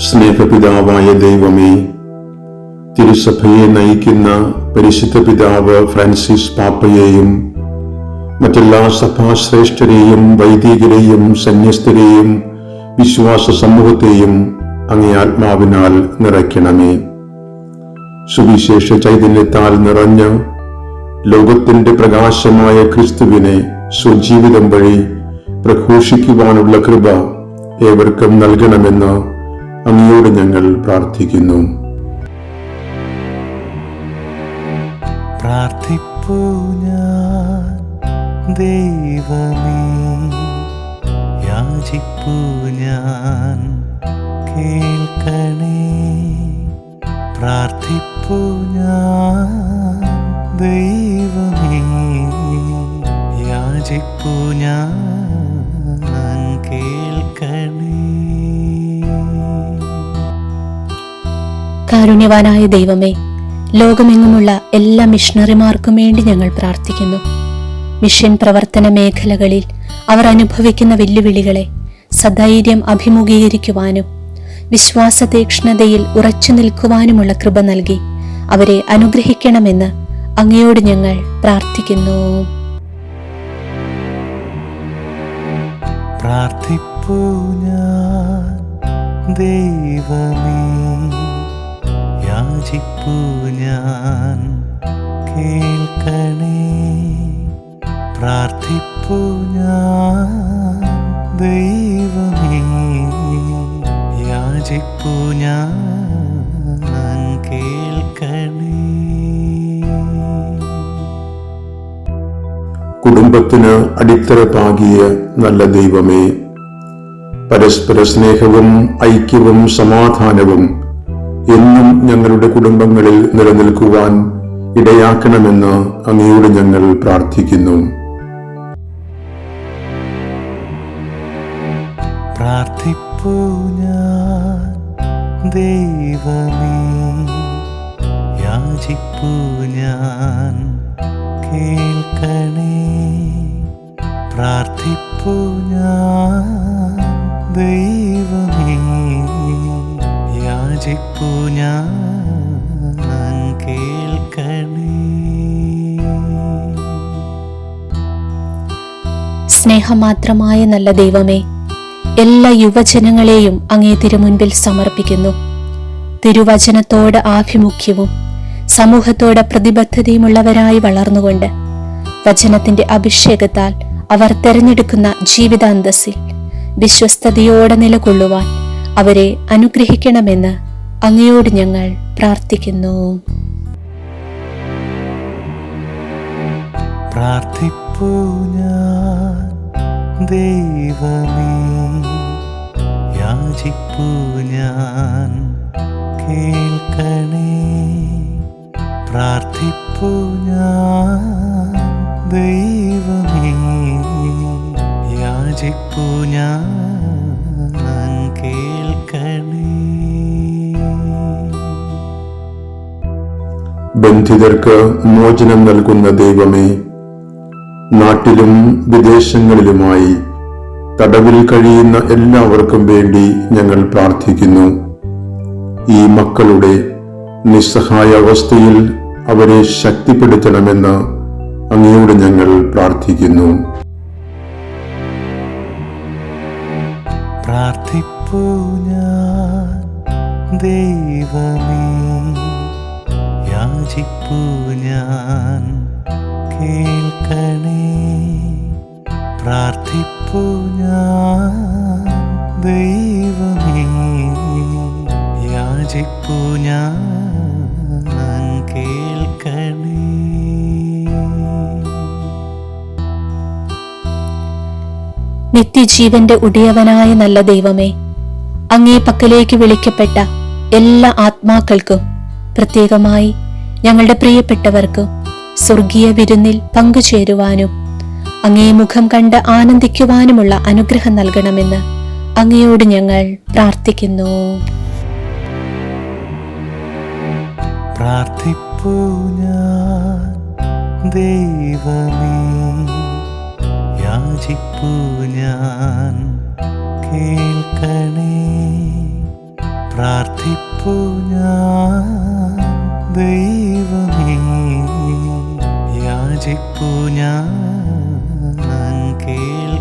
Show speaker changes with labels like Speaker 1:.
Speaker 1: സ്നേഹപിതാവായ ദൈവമേ തിരുസഭയെ നയിക്കുന്ന പരിശുദ്ധ പിതാവ് ഫ്രാൻസിസ് പാപ്പയെയും മറ്റെല്ലാ സഭാശ്രേഷ്ഠരെയും വൈദികരെയും സന്യസ്തരെയും വിശ്വാസ സമൂഹത്തെയും അങ്ങേ ആത്മാവിനാൽ നിറയ്ക്കണമേ. സുവിശേഷ ചൈതന്യത്താൽ നിറഞ്ഞ ലോകത്തിന്റെ പ്രകാശമായ ക്രിസ്തുവിനെ സ്വജീവിതം വഴി പ്രഘോഷിക്കുവാനുള്ള കൃപ ഏവർക്കും നൽകണമെന്ന് അങ്ങയോട് ഞങ്ങൾ പ്രാർത്ഥിക്കുന്നു.
Speaker 2: പ്രാർത്ഥിപ്പൂ ദൈവമേ. യാചിപ്പൂ ഞാൻ കേൾക്കണേ. പ്രാർത്ഥിപ്പൂ ഞാൻ ദൈവമേ. യാചിപ്പൂ ഞാൻ
Speaker 3: കാരുണ്യവാനായ ദൈവമേ ലോകമെങ്ങുമുള്ള എല്ലാ മിഷണറിമാർക്കും വേണ്ടി ഞങ്ങൾ പ്രാർത്ഥിക്കുന്നു. മിഷൻ പ്രവർത്തന മേഖലകളിൽ അവർ അനുഭവിക്കുന്ന വെല്ലുവിളികളെ സധൈര്യം അഭിമുഖീകരിക്കുവാനും വിശ്വാസ തീക്ഷ്ണതയിൽ ഉറച്ചു നിൽക്കുവാനുമുള്ള കൃപ നൽകി അവരെ അനുഗ്രഹിക്കണമെന്ന് അങ്ങയോട് ഞങ്ങൾ പ്രാർത്ഥിക്കുന്നു.
Speaker 2: പ്രാർത്ഥിപ്പൂ ദൈവമേ. യാചിപ്പൂ ഞാൻ. കേൾക്കണേ. പ്രാർത്ഥിപ്പു ഞാൻ. ദൈവമേ യാചിപ്പു ഞാൻ. കേൾക്കണേ.
Speaker 1: കുടുംബത്തിന് അടിത്തറ പാകിയ നല്ല ദൈവമേ പരസ്പര സ്നേഹവും ഐക്യവും സമാധാനവും എന്നും ഞങ്ങളുടെ കുടുംബങ്ങളിൽ നിലനിൽക്കുവാൻ ഇടയാക്കണമെന്ന് അങ്ങയോട് ഞങ്ങൾ പ്രാർത്ഥിക്കുന്നു.
Speaker 2: പ്രാർത്ഥിപ്പൂ ഞാൻ കേൾക്കണേ. ഞാൻ
Speaker 3: സ്നേഹമാത്രമായ നല്ല ദൈവമേ എല്ലാ യുവജനങ്ങളെയും അങ്ങേ തിരുമുൻപിൽ സമർപ്പിക്കുന്നു. തിരുവചനത്തോട് ആഭിമുഖ്യവും സമൂഹത്തോട് പ്രതിബദ്ധതയുമുള്ളവരായി വളർന്നുകൊണ്ട് വചനത്തിന്റെ അഭിഷേകത്താൽ അവർ തെരഞ്ഞെടുക്കുന്ന ജീവിതാന്തസ്സിൽ വിശ്വസ്തയോടെ നിലകൊള്ളുവാൻ അവരെ അനുഗ്രഹിക്കണമെന്ന് അങ്ങയോട് ഞങ്ങൾ പ്രാർത്ഥിക്കുന്നു.
Speaker 2: പ്രാർത്ഥിപ്പൂ ഞാൻ. ദൈവമേ യാചിപ്പൂ ഞാൻ. കേൾക്കണേ. പ്രാർത്ഥിപ്പൂ ഞാൻ. ദൈവമേ യാചിപ്പൂ ഞാൻ. കേൾക്കണേ.
Speaker 1: ബന്ധിതർക്ക് മോചനം നൽകുന്ന ദൈവമേ നാട്ടിലും വിദേശങ്ങളിലുമായി തടവിൽ കഴിയുന്ന എല്ലാവർക്കും വേണ്ടി ഞങ്ങൾ പ്രാർത്ഥിക്കുന്നു. ഈ മക്കളുടെ നിസ്സഹായ അവസ്ഥയിൽ അവരെ ശക്തിപ്പെടുത്തണമെന്ന് അങ്ങയോട് ഞങ്ങൾ പ്രാർത്ഥിക്കുന്നു.
Speaker 2: ദൈവമേ യാചിപ്പൂ ഞാൻ. കേൾക്കണേ. പ്രാർത്ഥിപ്പു ഞാൻ ദൈവമേ. യാചിപ്പു ഞാൻ കേൾക്കണേ.
Speaker 3: നിത്യജീവന്റെ ഉടിയവനായ നല്ല ദൈവമേ അങ്ങേ പക്കലേക്ക് വിളിക്കപ്പെട്ട എല്ലാ ആത്മാക്കൾക്കും പ്രത്യേകമായി ഞങ്ങളുടെ പ്രിയപ്പെട്ടവർക്കും സ്വർഗീയ വിരുന്നിൽ പങ്കുചേരുവാനും അങ്ങേ മുഖം കണ്ട് ആനന്ദിക്കുവാനുമുള്ള അനുഗ്രഹം നൽകണമെന്ന് അങ്ങയോട് ഞങ്ങൾ പ്രാർത്ഥിക്കുന്നു.
Speaker 2: ഞാൻ കേൾക്കണേ പ്രാർത്ഥിപ്പു ഞാൻ ഞാൻ കേൾക്കണമേ